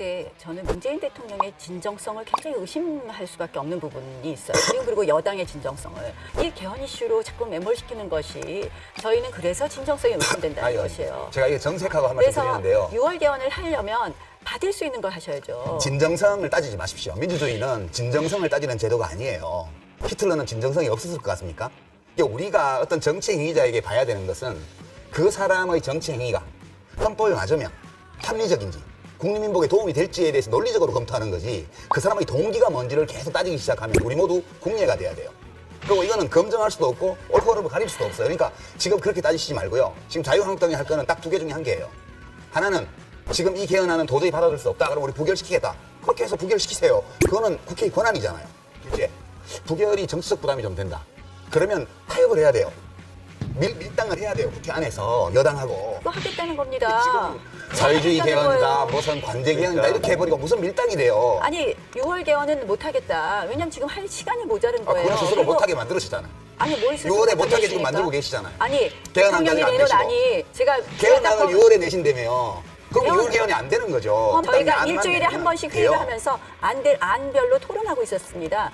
네, 저는 문재인 대통령의 진정성을 굉장히 의심할 수밖에 없는 부분이 있어요. 그리고, 그리고 여당의 진정성을 이 개헌 이슈로 자꾸 매몰시키는 것이 저희는 그래서 진정성이 의심된다는 아니, 것이에요. 제가 이게 정색하고 한 말씀 드리는데요. 6월 개헌을 하려면 받을 수 있는 걸 하셔야죠. 진정성을 따지지 마십시오. 민주주의는 진정성을 따지는 제도가 아니에요. 히틀러는 진정성이 없었을 것 같습니까? 이게 우리가 어떤 정치 행위자에게 봐야 되는 것은 그 사람의 정치 행위가 헌법에 맞으면 합리적인지 국민민복에 도움이 될지에 대해서 논리적으로 검토하는 거지 그 사람의 동기가 뭔지를 계속 따지기 시작하면 우리 모두 국내가 돼야 돼요. 그리고 이거는 검증할 수도 없고 옳고 그름을 가릴 수도 없어요. 그러니까 지금 그렇게 따지시지 말고요. 지금 자유한국당이 할 거는 딱 두 개 중에 한 개예요. 하나는 지금 이 개헌안은 도저히 받아들일 수 없다. 그럼 우리 부결시키겠다. 그렇게 해서 부결시키세요. 그거는 국회의 권한이잖아요. 이제 부결이 정치적 부담이 좀 된다. 그러면 타협을 해야 돼요. 밀, 밀당을 해야 돼요. 국회 안에서 여당하고. 그거 하겠다는 겁니다. 지금 사회주의 하겠다는 개헌이다, 거예요. 무슨 관제 개헌이다 이렇게 해버리고 무슨 밀당이 돼요. 아니 6월 개헌은 못하겠다. 왜냐면 지금 할 시간이 모자른 아, 거예요. 그건 스스로 그리고- 못하게 만들으시잖아요. 아니 뭘 스스로 6월에 못하게? 지금 만들고 계시잖아요. 아니 대통령이 안 내놓은 되시고. 아니 제가 개헌안을 제가 6월에 내신다며. 그럼 개헌- 6월 개헌이 안 되는 거죠. 어, 저희가 일주일에 한 번씩 회의를. 하면서 안될 안별로 토론하고 있었습니다.